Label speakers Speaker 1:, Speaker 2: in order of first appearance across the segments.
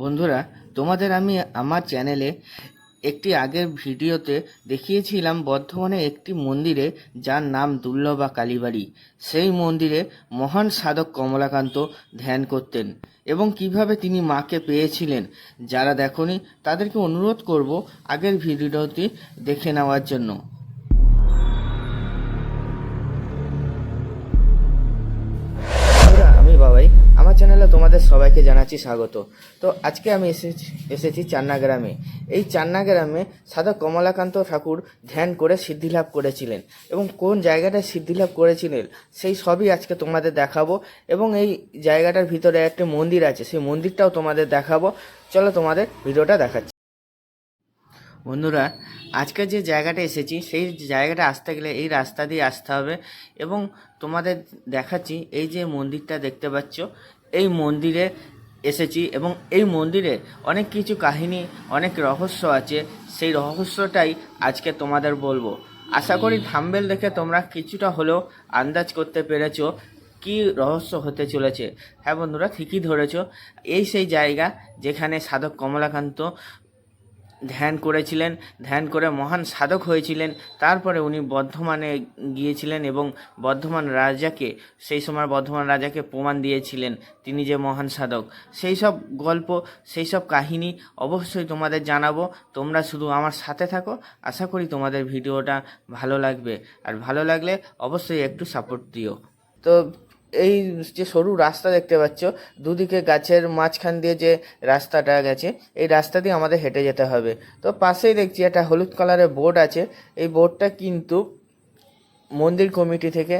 Speaker 1: বন্ধুরা, তোমাদের আমি আমার চ্যানেলে একটি আগের ভিডিওতে দেখিয়েছিলাম বর্ধমানে একটি মন্দিরে যার নাম দুর্লভা কালীবাড়ি। সেই মন্দিরে মহান সাধক কমলাকান্ত ধ্যান করতেন এবং কীভাবে তিনি মাকে পেয়েছিলেন, যারা দেখনি, তাদেরকে অনুরোধ করব আগের ভিডিওটি দেখে নেওয়ার জন্য। আমি বাবাই। আমার চ্যানেলে তোমাদের সবাইকে জানাচ্ছি স্বাগত। তো আজকে আমি এসেছি এসেছি চান্না গ্রামে এই চান্না গ্রামে সাধক কমলাকান্ত ঠাকুর ধ্যান করে সিদ্ধিলাভ করেছিলেন এবং কোন জায়গাটায় সিদ্ধিলাভ করেছিলেন সেই সবই আজকে তোমাদের দেখাবো এবং এই জায়গাটার ভিতরে একটা মন্দির আছে, সেই মন্দিরটাও তোমাদের দেখাবো। চলো তোমাদের ভিডিওটা দেখাচ্ছি। বন্ধুরা, আজকে যে জায়গাটা এসেছি, সেই জায়গাটা আসতে গেলে এই রাস্তা দিয়ে আসতে হবে এবং তোমাদের দেখাচ্ছি এই যে মন্দিরটা দেখতে পাচ্ছ এই মন্দিরে এসেছি এবং এই মন্দিরে অনেক কিছু কাহিনী অনেক রহস্য আছে। সেই রহস্যটাই আজকে তোমাদের বলব। আশা করি থাম্বেল দেখে তোমরা কিছুটা হলেও আন্দাজ করতে পেরেছ কি রহস্য হতে চলেছে। হ্যাঁ বন্ধুরা ঠিকই ধরেছ। এই সেই জায়গা যেখানে সাধক কমলাকান্ত ধ্যান করেছিলেন, ধ্যান করে মহান সাধক হয়েছিলেন। তারপরে উনি বর্ধমানে গিয়েছিলেন এবং বর্ধমান রাজাকে, সেই সময় বর্ধমান রাজাকে প্রমাণ দিয়েছিলেন তিনি যে মহান সাধক। সেই সব গল্প, সেই সব কাহিনী অবশ্যই তোমাদের জানাব। তোমরা শুধু আমার সাথে থাকো। আশা করি তোমাদের ভিডিওটা ভালো লাগবে। আর ভালো লাগলে অবশ্যই একটু সাপোর্ট দিও। তো এই যে সরু রাস্তা দেখতে পাচ্ছ, দুদিকে গাছের মাঝখান দিয়ে যে রাস্তাটা গেছে, এই রাস্তা দিয়ে আমাদের হেঁটে যেতে হবে। তো পাশেই দেখছি একটা হলুদ কালারের বোর্ড আছে। এই বোর্ডটা কিন্তু মন্দির কমিটি থেকে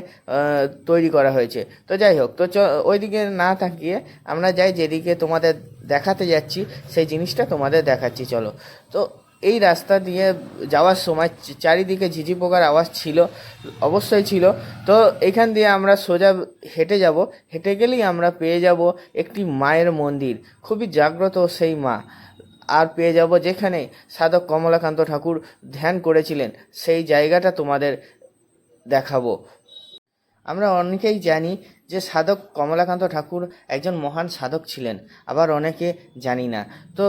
Speaker 1: তৈরি করা হয়েছে। তো যাই হোক, তো ওইদিকে না তাকিয়ে আমরা যাই, যেদিকে তোমাদের দেখাতে যাচ্ছি, সেই জিনিসটা তোমাদের দেখাচ্ছি, চলো। তো এই রাস্তা দিয়ে যাওয়ার সময় চারিদিকে ঝিঝি পোকার আওয়াজ ছিল, অবশ্যই ছিল। তো এখান দিয়ে আমরা সোজা হেঁটে যাব। হেঁটে গেলেই আমরা পেয়ে যাব একটি মায়ের মন্দির। খুবই জাগ্রত সেই মা। আর পেয়ে যাব যেখানে সাধক কমলাকান্ত ঠাকুর ধ্যান করেছিলেন। সেই জায়গাটা তোমাদের দেখাবো। আমরা অনেকেই জানি যে সাধক কমলাকান্ত ঠাকুর একজন মহান সাধক ছিলেন। আবার অনেকে জানি না। তো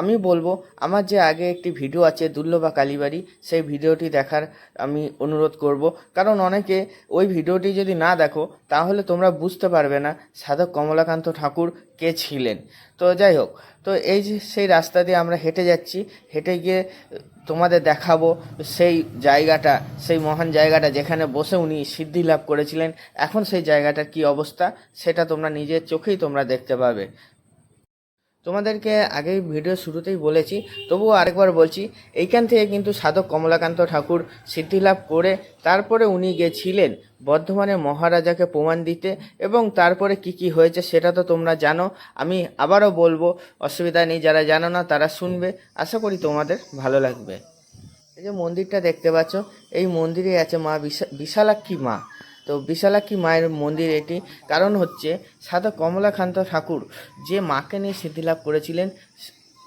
Speaker 1: আমি বলব, আমার যে আগে একটি ভিডিও আছে দুর্লভা কালীবাড়ি, সেই ভিডিওটি দেখার আমি অনুরোধ করব। কারণ অনেকে ওই ভিডিওটি যদি না দেখো, তাহলে তোমরা বুঝতে পারবে না সাধক কমলাকান্ত ঠাকুর কে ছিলেন। তো যাই হোক, তো এই যে সেই রাস্তা দিয়ে আমরা হেঁটে যাচ্ছি, হেঁটে গিয়ে তোমাদের দেখাবো সেই জায়গাটা, সেই মহান জায়গাটা যেখানে বসে উনি সিদ্ধি লাভ করেছিলেন। এখন সেই জায়গাটার কি অবস্থা, সেটা তোমরা নিজের চোখেই তোমরা দেখতে পাবে। তোমাদেরকে আগেই ভিডিও শুরুতেই বলেছি, তবুও আরেকবার বলছি, এইখান থেকে কিন্তু সাধক কমলাকান্ত ঠাকুর সিদ্ধিলাভ করে তারপরে উনি গেছিলেন বর্ধমানে মহারাজাকে প্রমাণ দিতে এবং তারপরে কি কি হয়েছে সেটা তো তোমরা জানো। আমি আবারও বলব, অসুবিধা নেই, যারা জানো না তারা শুনবে। আশা করি তোমাদের ভালো লাগবে। এই যে মন্দিরটা দেখতে পাচ্ছ, এই মন্দিরে আছে মা বিশা- বিশালাক্ষী মা। তো বিশালাক্ষী মায়ের মন্দির এটি। কারণ হচ্ছে সাধক কমলাকান্ত ঠাকুর যে মাকে নিয়ে সিদ্ধিলাভ করেছিলেন,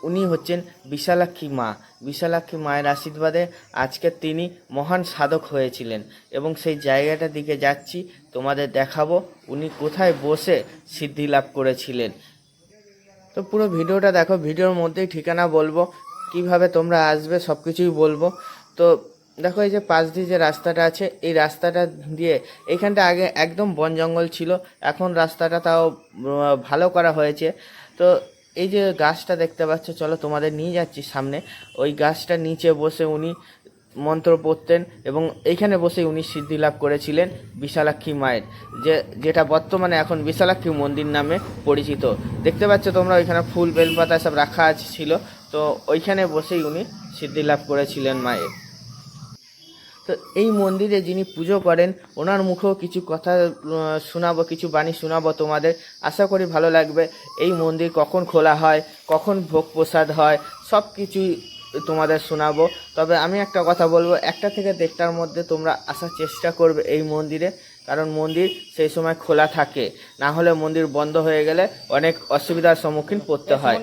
Speaker 1: উনি হচ্ছেন বিশালাক্ষী মা। বিশালাক্ষী মায়ের আশীর্বাদে আজকে তিনি মহান সাধক হয়েছিলেন এবং সেই জায়গাটার দিকে যাচ্ছি, তোমাদের দেখাবো উনি কোথায় বসে সিদ্ধি লাভ করেছিলেন। তো পুরো ভিডিওটা দেখো, ভিডিওর মধ্যেই ঠিকানা বলব, কীভাবে তোমরা আসবে সব কিছুই বলব। তো দেখো এই যে পাশ দিয়ে যে রাস্তাটা আছে, এই রাস্তাটা দিয়ে এইখানটা আগে একদম বন জঙ্গল ছিল, এখন রাস্তাটা তাও ভালো করা হয়েছে। তো এই যে গাছটা দেখতে পাচ্ছ, চলো তোমাদের নিয়ে যাচ্ছি সামনে। ওই গাছটার নিচে বসে উনি মন্ত্র পড়তেন এবং এইখানে বসে উনি সিদ্ধি লাভ করেছিলেন বিশালাক্ষী মায়ের, যে, যেটা বর্তমানে এখন বিশালাক্ষী মন্দির নামে পরিচিত। দেখতে পাচ্ছ তোমরা ওইখানে ফুল বেলপাতা সব রাখা আছে ছিল, তো ওইখানে বসেই উনি সিদ্ধি লাভ করেছিলেন মায়ের। তো এই মন্দিরে যিনি পুজো করেন, ওনার মুখেও কিছু কথা শোনাবো, কিছু বাণী শোনাবো তোমাদের। আশা করি ভালো লাগবে। এই মন্দির কখন খোলা হয়, কখন ভোগ প্রসাদ হয়, সব কিছুই তোমাদের শোনাবো। তবে আমি একটা কথা বলব, একটা থেকে দেড়টার মধ্যে তোমরা আসার চেষ্টা করবে এই মন্দিরে, কারণ মন্দির সেই সময় খোলা থাকে। না হলে মন্দির বন্ধ হয়ে গেলে অনেক অসুবিধার সম্মুখীন পড়তে হয়।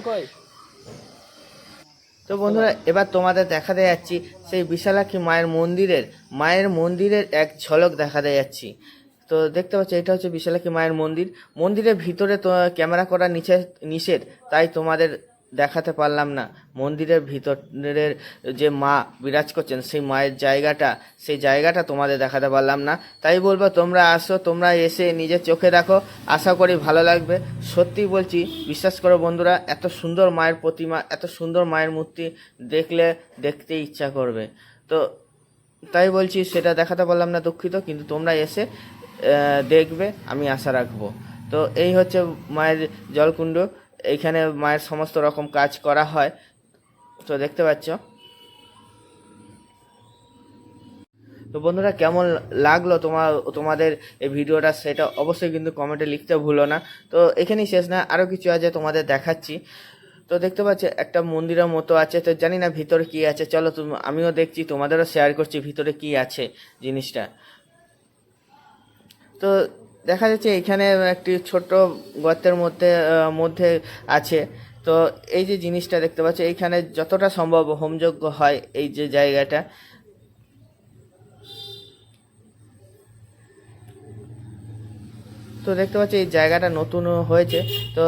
Speaker 1: তো বন্ধুরা, এবার তোমাদের দেখাতে যাচ্ছি সেই বিশালাক্ষী মায়ের মন্দিরের মায়ের মন্দিরের এক ঝলক দেখাতে যাচ্ছি। তো দেখতে পাচ্ছ, এটা হচ্ছে বিশালাক্ষী মায়ের মন্দির। মন্দিরের ভিতরে তো ক্যামেরা করা নিচে নিষেধ, তাই তোমাদের দেখাতে পারলাম না। মন্দিরের ভিতরের যে মা বিরাজ করছেন, সেই মায়ের জায়গাটা, সেই জায়গাটা তোমাদের দেখাতে পারলাম না। তাই বলব, তোমরা আসো, তোমরা এসে নিজের চোখে দেখো। আশা করি ভালো লাগবে। সত্যি বলছি, বিশ্বাস করো বন্ধুরা, এত সুন্দর মায়ের প্রতিমা, এত সুন্দর মায়ের মূর্তি দেখলে দেখতে ইচ্ছা করবে। তো তাই বলছি, সেটা দেখাতে পারলাম না দুঃখিত, কিন্তু তোমরা এসে দেখবে, আমি আশা রাখব। তো এই হচ্ছে মায়ের জলকুণ্ড। এইখানে মায়ের সমস্ত রকম কাজ করা হয়। তো দেখতে পাচ্ছ। তো বন্ধুরা, কেমন লাগল তোমার, তোমাদের এই ভিডিওটা সেটা অবশ্যই কিন্তু কমেন্টে লিখতে ভুলো না। তো এখানেই শেষ না, আরও কিছু আছে তোমাদের দেখাচ্ছি। তো দেখতে পাচ্ছ, একটা মন্দিরের মতো আছে, তো জানি না ভিতরে কি আছে। চলো তুমি, আমিও দেখছি, তোমাদেরও শেয়ার করছি ভিতরে কি আছে জিনিসটা। তো দেখা যাচ্ছে এখানে একটি ছোট গর্তের মধ্যে মধ্যে আছে। তো এই যে জিনিসটা দেখতে পাচ্ছ এইখানে যতটা সম্ভব হোমযজ্ঞ হয় এই যে জায়গাটা। তো দেখতে পাচ্ছি, এই জায়গাটা নতুন হয়েছে। তো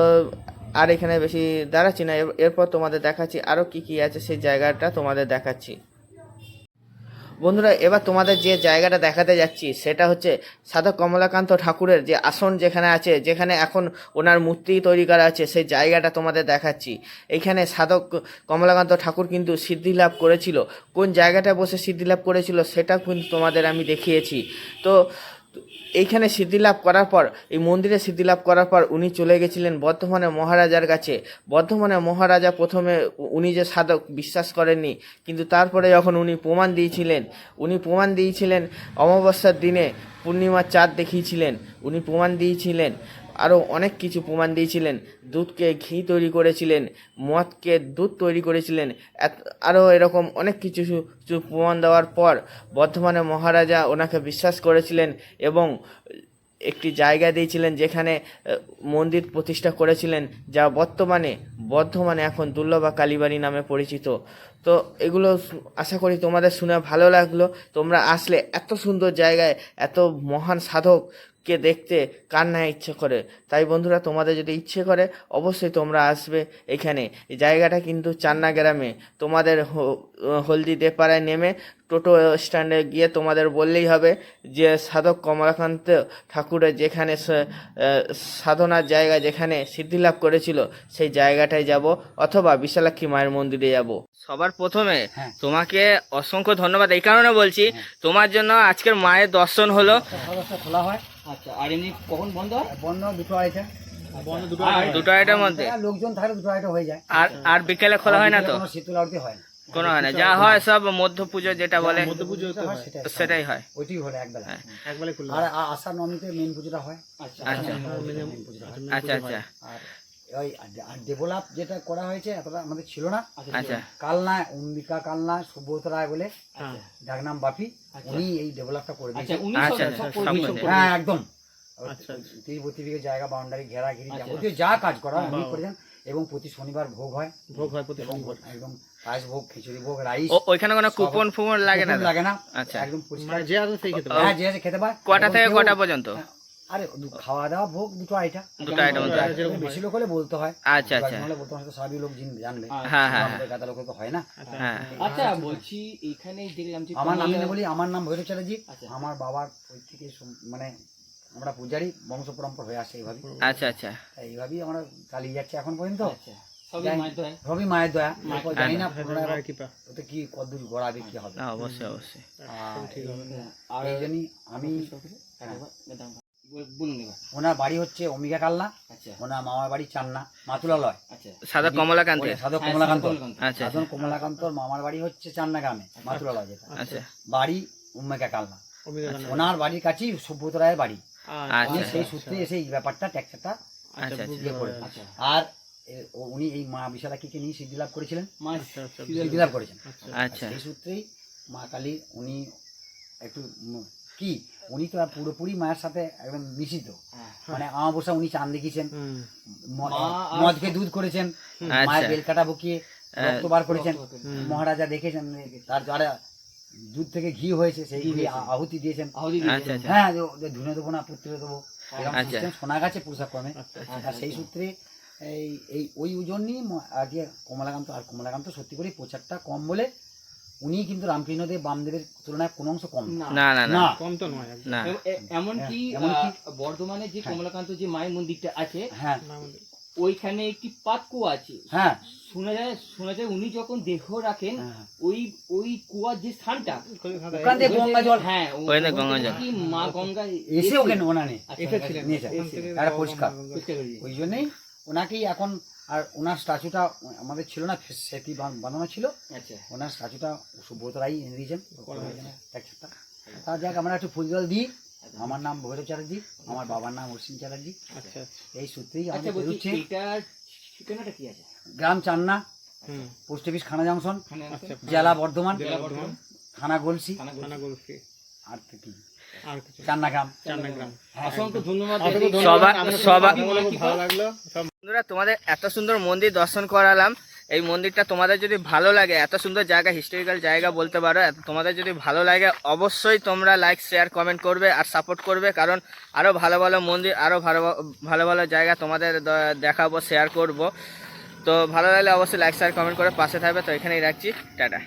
Speaker 1: আর এখানে বেশি দাঁড়াচ্ছি না। এরপর তোমাদের দেখাচ্ছি আরও কি কি আছে, সেই জায়গাটা তোমাদের দেখাচ্ছি। বন্ধুরা, এবার তোমাদের যে জায়গাটা দেখাতে যাচ্ছি, সেটা হচ্ছে সাধক কমলাকান্ত ঠাকুরের যে আসন যেখানে আছে, যেখানে এখন ওনার মূর্তি তৈরি করা আছে, সেই জায়গাটা তোমাদের দেখাচ্ছি। এইখানে সাধক কমলাকান্ত ঠাকুর কিন্তু সিদ্ধি লাভ করেছিল। কোন জায়গাটা বসে সিদ্ধি লাভ করেছিল সেটা কিন্তু তোমাদের আমি দেখিয়েছি। তো এইখানে সিদ্ধিলাভ করার পর, এই মন্দিরে সিদ্ধিলাভ করার পর উনি চলে গেছিলেন বর্ধমানে মহারাজার কাছে। বর্ধমানে মহারাজা প্রথমে উনি যে সাধক বিশ্বাস করেননি, কিন্তু তারপরে যখন উনি প্রমাণ দিয়েছিলেন, উনি প্রমাণ দিয়েছিলেন অমাবস্যার দিনে পূর্ণিমার চাঁদ দেখিয়েছিলেন, উনি প্রমাণ দিয়েছিলেন। আরও অনেক কিছু প্রমাণ দিয়েছিলেন। দুধকে ঘি তৈরি করেছিলেন, মদকে দুধ তৈরি করেছিলেন আরও এরকম অনেক কিছু প্রমাণ দেওয়ার পর বর্ধমানে মহারাজা ওনাকে বিশ্বাস করেছিলেন এবং একটি জায়গা দিয়েছিলেন যেখানে মন্দির প্রতিষ্ঠা করেছিলেন যা বর্তমানে, বর্ধমানে এখন দুর্লভা কালীবাড়ি নামে পরিচিত। তো এগুলো আশা করি তোমাদের শুনে ভালো লাগল। তোমরা আসলে এত সুন্দর জায়গায়, এত মহান সাধককে দেখতে কার না ইচ্ছে করে। তাই বন্ধুরা, তোমাদের যদি ইচ্ছে করে, অবশ্যই তোমরা আসবে এখানে। এই জায়গাটা কিন্তু চান্না গ্রামে। তোমাদের হলদি দেপাড়ায় নেমে টোটো স্ট্যান্ডে গিয়ে তোমাদের বললেই হবে যে, সাধক কমলাকান্ত ঠাকুরের যেখানে সাধনার জায়গা যেখানে সিদ্ধিলাভ করেছিল, সেই জায়গাটায় যাব অথবা বিশালাক্ষী মায়ের মন্দিরে যাব। সবার প্রথমে
Speaker 2: হ্যাঁ।
Speaker 1: তোমাকে অসংখ্য ধন্যবাদ। এই কারণে বলছি তোমার জন্য আজকের মায়ের দর্শন হলো।
Speaker 2: খোলা হয়।
Speaker 3: আচ্ছা আর এমনি কখন বন্ধ? হয়
Speaker 2: বন্ধ দুটো আড়াইটা।
Speaker 3: দুটো
Speaker 1: দুটো আড়াইটার মধ্যে?
Speaker 2: হ্যাঁ, লোকজন থাকলে দুটো আড়াইটা হয়ে যায়।
Speaker 1: আর আর বিকেলে খোলা হয় না তো?
Speaker 2: কোনো শীতল আরতি হয়
Speaker 1: কোনো হয় না। যা হয় সব মধ্য পুজো যেটা বলে
Speaker 2: হয় সেটাই
Speaker 1: হয়।
Speaker 2: ওইটাই হলো একবেলা।
Speaker 3: একবারে খুলবে
Speaker 2: আর আষাঢ় নবমীতে মেন পুজোটা হয়।
Speaker 3: আচ্ছা।
Speaker 1: আচ্ছা
Speaker 2: হয়।
Speaker 1: আচ্ছা আচ্ছা।
Speaker 2: ওই ডেভেলপ যেটা করা হয়েছে এতটা আমাদের ছিল না।
Speaker 1: আচ্ছা
Speaker 2: কালনা অম্বিকা কালনা সুব্রত রায় বলে বাপি উনি এই ডেভেলপটা করে
Speaker 3: আচ্ছা
Speaker 2: দিয়েছেন
Speaker 3: উনি
Speaker 1: আচ্ছা, আচ্ছা,
Speaker 3: সব
Speaker 1: সব
Speaker 3: করে। দিয়েছেন।
Speaker 2: হ্যাঁ একদম। তিরিশ বত্রিশ বিঘে জায়গা বাউন্ডারি ঘেরা ঘিরি যাবতীয় যা কাজ করা হয় উনি করেছেন। এবং প্রতি শনিবার ভোগ হয়।
Speaker 3: ভোগ হয় প্রতি
Speaker 2: এবং একদম পায়েস ভোগ খিচুড়ি ভোগ রাইস।
Speaker 1: ওইখানে কোনো কুপন ফুপন লাগে না
Speaker 2: লাগে না।
Speaker 1: আচ্ছা।
Speaker 2: একদম পরিষ্কার।
Speaker 3: মানে যে আছে সেই খেতে
Speaker 2: হ্যাঁ যে আছে খেতে পায়
Speaker 1: কটা থেকে কটা পর্যন্ত?
Speaker 2: আরে খাওয়া দাওয়া ভোগ দুটো আইটা।
Speaker 1: দুটো হয়।
Speaker 2: যেরকম বেশি লোক হলে বলতে হয়।
Speaker 1: আচ্ছা আচ্ছা।
Speaker 2: হলে বলতে হয় সবই লোক জিন- জানবে।
Speaker 1: হ্যাঁ, হ্যাঁ,
Speaker 2: গাদা লোকে হয় না।
Speaker 1: হ্যাঁ।
Speaker 3: আচ্ছা বলছি এখানে দেখলাম যে
Speaker 2: আমার নাম বলি আমার নাম ভৈরব চ্যাটার্জি।
Speaker 3: আচ্ছা।
Speaker 2: আমার বাবার ওই থেকে মানে আমরা পূজারি বংশ পরম্পর হয়ে আসে এইভাবে
Speaker 1: আচ্ছা আচ্ছা।
Speaker 2: এইভাবেই আমরা চালিয়ে যাচ্ছি এখন পর্যন্ত।
Speaker 3: আচ্ছা। সবই মায়ের
Speaker 2: দয়া। জানি না
Speaker 1: হ্যাঁ,
Speaker 2: ওতে কি কদ্দূর গড়াবে কি হবে।
Speaker 1: অবশ্যই অবশ্যই।
Speaker 2: আর
Speaker 3: আর
Speaker 2: এই জন্যই আমি ওনার বাড়ি হচ্ছে অম্বিকা কালনা
Speaker 3: আচ্ছা।
Speaker 2: ওনার মামার বাড়ি চান্না মাতুলালয়।
Speaker 3: আচ্ছা।
Speaker 1: সাদা কমলাকান্তে।
Speaker 2: সাধক
Speaker 3: হ্যাঁ,
Speaker 2: কমলাকান্ত।
Speaker 3: কমলাকান্ত।
Speaker 1: আচ্ছা।
Speaker 2: সাধন কমলাকান্তর মামার বাড়ি হচ্ছে চান্না গ্রামে মাতুলালয় যেটা।
Speaker 1: আচ্ছা।
Speaker 2: বাড়ি উম্মেকা কালনা ওনার বাড়ির কাছেই সুব্রত রায়ের বাড়ি। উনি সেই সূত্রে এসে এই ব্যাপারটা ট্যাক্সটা ইয়ে
Speaker 3: আচ্ছা।
Speaker 2: আর উনি এই মা বিশালাক্ষীকে নিয়ে সিদ্ধি লাভ করেছিলেন?
Speaker 3: মা
Speaker 2: সিদ্ধি লাভ করেছেন
Speaker 1: আচ্ছা।
Speaker 2: সেই সূত্রেই মা কালী উনি একটু কি? উনি তো পুরোপুরি মায়ের সাথে একদম মিশিত।
Speaker 3: হ্যাঁ।
Speaker 2: মানে আমাবস্যা উনি চান দেখিয়েছেন। মদকে দুধ করেছেন মায়ের
Speaker 1: আচ্ছা।
Speaker 2: বেলকাটা বকিয়ে রক্ত বার করেছেন। মহারাজা দেখেছেন তার যারা দুধ থেকে ঘি হয়েছে সেই ঘি আহুতি দিয়েছেন।
Speaker 1: আচ্ছা। আচ্ছা।
Speaker 2: হ্যাঁ ধুনে দেবো না পুত্রে দেবো এরকম। শোনা গেছে পুরুষাক্রমে।
Speaker 3: আচ্ছা,
Speaker 2: আর সেই সূত্রে এই এই ওই ওজনই আজকে কমলাকান্ত আর কমলাকান্ত সত্যি করে প্রচারটা কম বলে উনি কিন্তু রামকৃষ্ণদেব বামদেবের তুলনায় কোনো অংশ কম।
Speaker 3: না।
Speaker 1: না না
Speaker 4: কম তো নয় একদম।
Speaker 1: না।
Speaker 3: এ- এ- এমনকি
Speaker 2: হ্যাঁ,
Speaker 3: বর্ধমানে যে কমলাকান্ত যে মায়ের মন্দিরটা আছে
Speaker 2: হ্যাঁ।
Speaker 3: ওইখানে একটি পাতকুয়া আছে।
Speaker 2: হ্যাঁ।
Speaker 3: শোনা যায় শোনা যায় উনি যখন দেহ রাখেন
Speaker 2: হ্যাঁ।
Speaker 3: ওই ওই কুয়ার যে স্থানটা
Speaker 4: ওখানে
Speaker 2: থেকে গঙ্গা জল।
Speaker 3: হ্যাঁ
Speaker 1: ওখানে গঙ্গা জল।
Speaker 3: কি মা গঙ্গা
Speaker 2: এসে ওখানে ওনানে
Speaker 3: আচ্ছা,
Speaker 4: এসেছিলেন।
Speaker 2: নিয়েছে
Speaker 4: ওখান থেকে
Speaker 2: পরিষ্কার। ওই জন্যই ওনাকেই এখন আর ওনার স্ট্যাচুটা আমাদের ছিল না সেটি বানানো ছিল।
Speaker 3: আচ্ছা।
Speaker 2: ওনার স্ট্যাচুটা সুব্রত রাই এনে দিয়েছেন একটা তা যাক আমরা একটু ফুল জল দিই। আমার নাম ভৈরব চ্যাটার্জি আমার বাবার নাম অসীম চ্যাটার্জি।
Speaker 4: আচ্ছা
Speaker 2: এই সূত্রেই
Speaker 3: আচ্ছা
Speaker 2: আমাদের বেরোচ্ছে।
Speaker 3: ঠিকানাটা কি আছে?
Speaker 2: গ্রাম Channa post office Khana junction
Speaker 4: আচ্ছা
Speaker 2: জেলা বর্ধমান থানা গোলসি। আর কি?
Speaker 1: বন্ধুরা তোমাদের এত সুন্দর মন্দির দর্শন করালাম। এই মন্দিরটা তোমাদের যদি ভালো লাগে এত সুন্দর জায়গা হিস্টোরিক্যাল জায়গা বলতে পারো তোমাদের যদি ভালো লাগে অবশ্যই তোমরা লাইক শেয়ার কমেন্ট করবে আর সাপোর্ট করবে কারণ আরও ভালো ভালো মন্দির আরও ভালো ভালো ভালো জায়গা তোমাদের দেখাবো শেয়ার করব। তো ভালো লাগলে অবশ্যই লাইক শেয়ার কমেন্ট করে পাশে থাকবে। তো এখানেই রাখছি। টাটা।